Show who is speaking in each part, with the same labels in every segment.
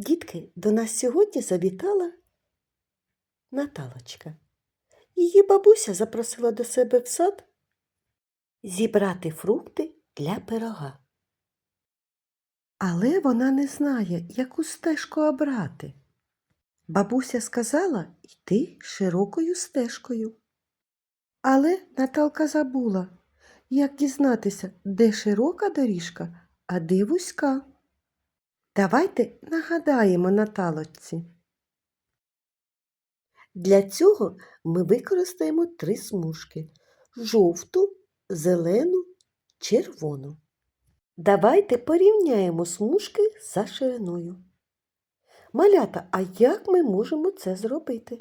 Speaker 1: Дітки, до нас сьогодні завітала Наталочка. Її бабуся запросила до себе в сад зібрати фрукти для пирога. Але вона не знає, яку стежку обрати. Бабуся сказала йти широкою стежкою. Але Наталка забула, як дізнатися, де широка доріжка, а де вузька. Давайте нагадаємо Наталочці. Для цього ми використаємо три смужки жовту, зелену, червону. Давайте порівняємо смужки за шириною. Малята, а як ми можемо це зробити?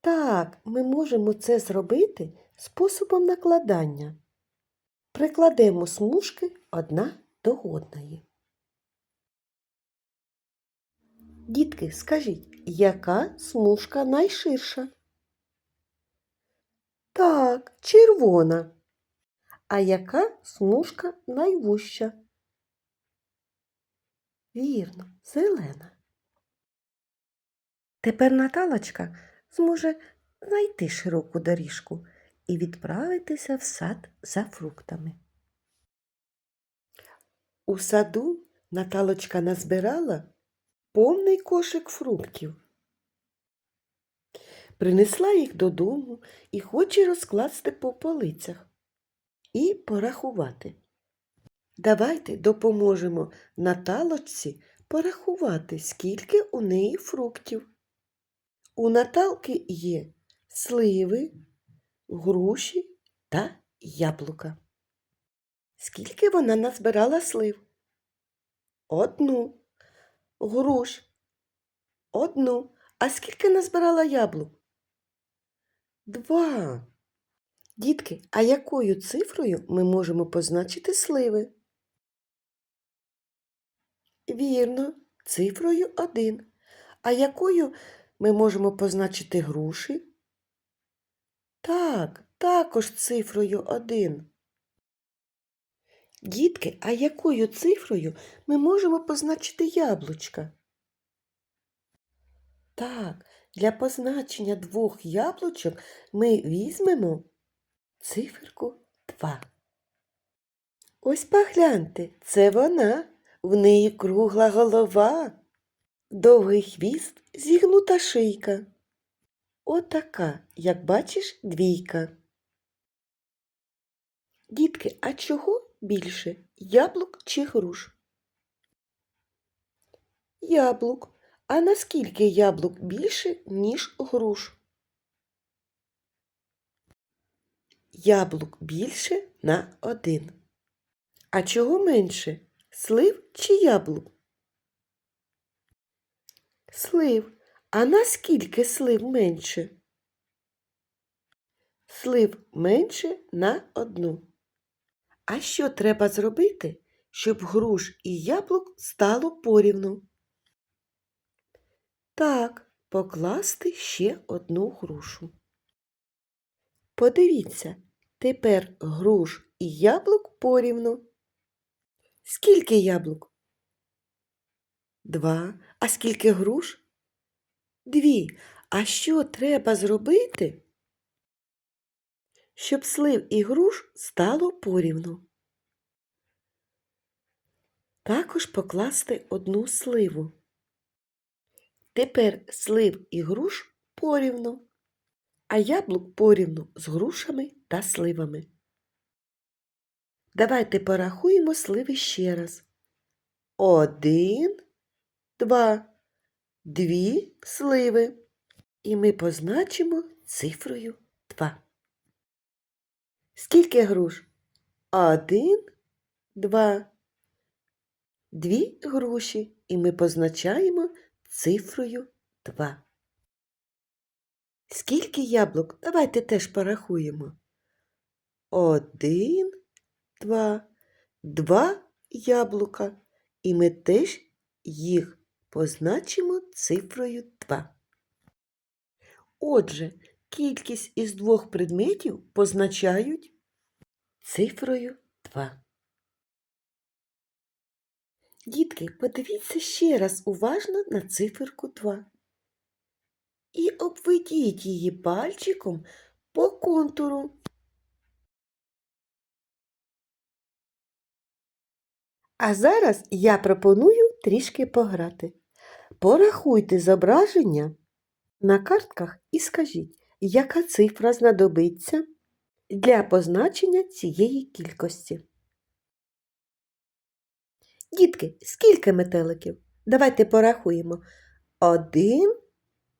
Speaker 1: Так, ми можемо це зробити способом накладання. Прикладемо смужки одна до одної. Дітки, скажіть, яка смужка найширша? Так, червона. А яка смужка найвужча? Вірно, зелена. Тепер Наталочка зможе знайти широку доріжку і відправитися в сад за фруктами. У саду Наталочка назбирала повний кошик фруктів. Принесла їх додому і хоче розкласти по полицях і порахувати. Давайте допоможемо Наталочці порахувати, скільки у неї фруктів. У Наталки є сливи, груші та яблука. Скільки вона назбирала слив? Одну. Груш. Одну. А скільки назбирала яблук? Два. Дітки, а якою цифрою ми можемо позначити сливи? Вірно, цифрою один. А якою ми можемо позначити груші? Так, також цифрою один. Дітки, а якою цифрою ми можемо позначити яблучка? Так, для позначення двох яблучок ми візьмемо циферку 2. Ось погляньте, це вона. В неї кругла голова, довгий хвіст, зігнута шийка. Отака, як бачиш, двійка. Дітки, а чого більше? Яблук чи груш? Яблук. А наскільки яблук більше, ніж груш? Яблук більше на один. А чого менше? Слив чи яблук? Слив. А наскільки слив менше? Слив менше на одну. А що треба зробити, щоб груш і яблук стало порівну? Так, покласти ще одну грушу. Подивіться, тепер груш і яблук порівну. Скільки яблук? Два. А скільки груш? Дві. А що треба зробити, щоб слив і груш стало порівну? Також покласти одну сливу. Тепер слив і груш порівну, а яблук порівну з грушами та сливами. Давайте порахуємо сливи ще раз. Один, два, дві сливи. І ми позначимо цифрою 2. Скільки груш? Один, два, дві груші. І ми позначаємо цифрою 2. Скільки яблук? Давайте теж порахуємо. Один, два, два яблука. І ми теж їх позначимо цифрою 2. Отже, кількість із двох предметів позначають цифрою 2. Дітки, подивіться ще раз уважно на циферку 2 і обведіть її пальчиком по контуру. А зараз я пропоную трішки пограти. Порахуйте зображення на картках і скажіть, яка цифра знадобиться для позначення цієї кількості. Дітки, скільки метеликів? Давайте порахуємо. Один,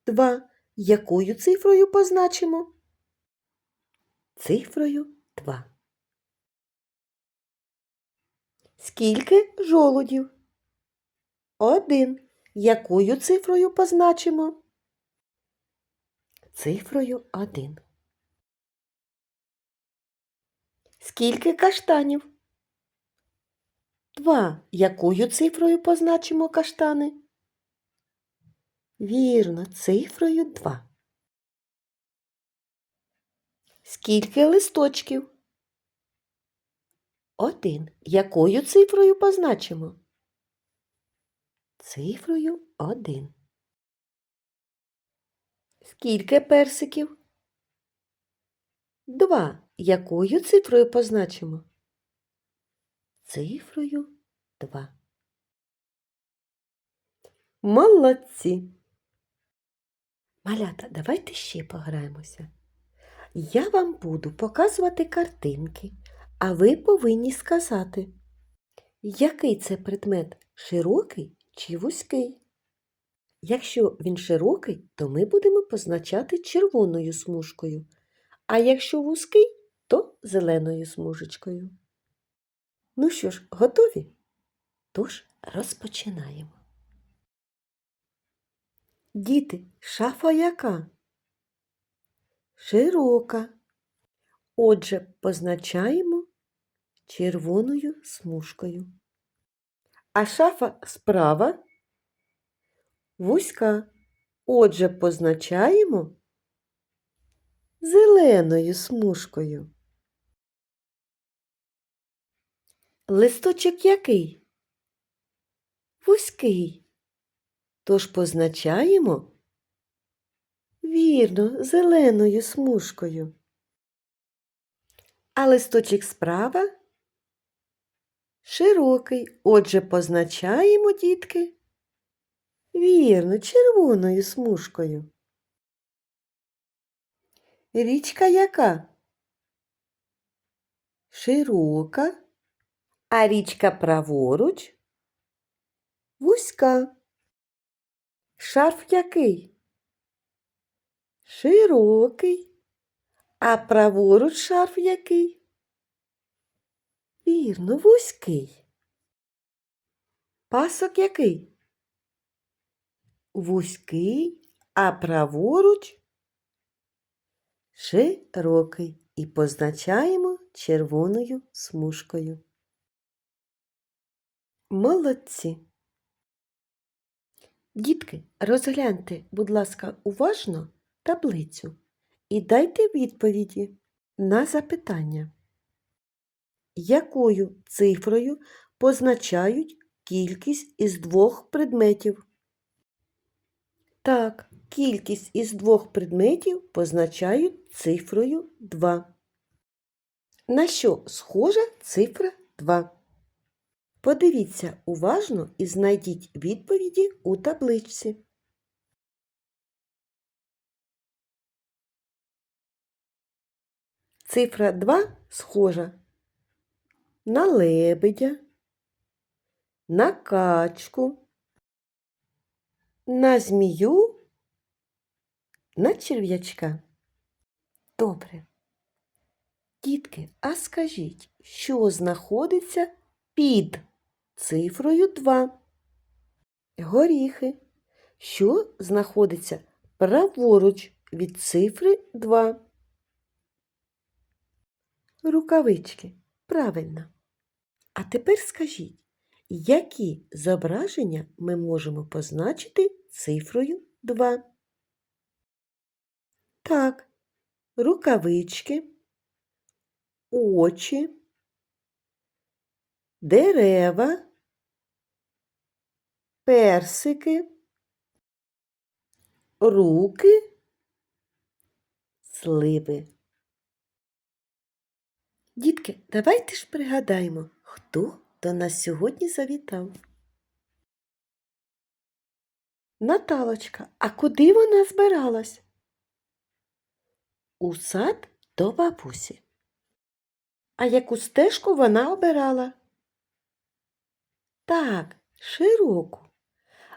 Speaker 1: два. Якою цифрою позначимо? Цифрою 2. Скільки жолудів? Один. Якою цифрою позначимо? Цифрою 1. Скільки каштанів? Два. Якою цифрою позначимо каштани? Вірно, цифрою 2. Скільки листочків? Один. Якою цифрою позначимо? Цифрою 1. Скільки персиків? Два. Якою цифрою позначимо? Цифрою 2. Молодці. Малята, давайте ще пограємося. Я вам буду показувати картинки, а ви повинні сказати, який це предмет широкий чи вузький. Якщо він широкий, то ми будемо позначати червоною смужкою, а якщо вузький, то зеленою смужечкою. Ну що ж, готові? Тож розпочинаємо. Діти, шафа яка? Широка. Отже, позначаємо червоною смужкою. А шафа справа вузька. Отже, позначаємо зеленою смужкою. Листочок який? Вузький. Тож позначаємо вірно зеленою смужкою. А листочок справа широкий. Отже, позначаємо, дітки, вірно, червоною смужкою. Річка яка? Широка, а річка праворуч вузька. Шарф який? Широкий. А праворуч шарф який? Вірно, вузький. Пасок який? Вузький, а праворуч широкий. І позначаємо червоною смужкою. Молодці. Дітки, розгляньте, будь ласка, уважно таблицю і дайте відповіді на запитання. Якою цифрою позначають кількість із двох предметів? Так, кількість із двох предметів позначають цифрою 2. На що схожа цифра 2? Подивіться уважно і знайдіть відповіді у табличці. Цифра 2 схожа на лебедя, на качку, на змію, на черв'ячка. Добре. Дітки, а скажіть, що знаходиться під цифрою 2? Горіхи. Що знаходиться праворуч від цифри 2? Рукавички. Правильно. А тепер скажіть, які зображення ми можемо позначити цифрою 2? Так, рукавички, очі, дерева, персики, руки, сливи. Дітки, давайте ж пригадаємо, хто до нас сьогодні завітав. Наталочка, а куди вона збиралась? У сад до бабусі. А яку стежку вона обирала? Так, широку.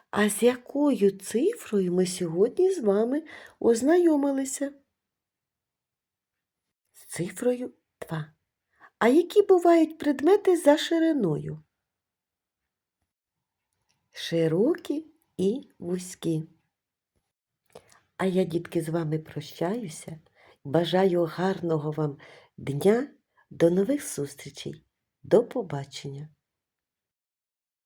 Speaker 1: А з якою цифрою ми сьогодні з вами ознайомилися? З цифрою 2. А які бувають предмети за шириною? Широкі і вузькі. А я, дітки, з вами прощаюся. Бажаю гарного вам дня. До нових зустрічей. До побачення.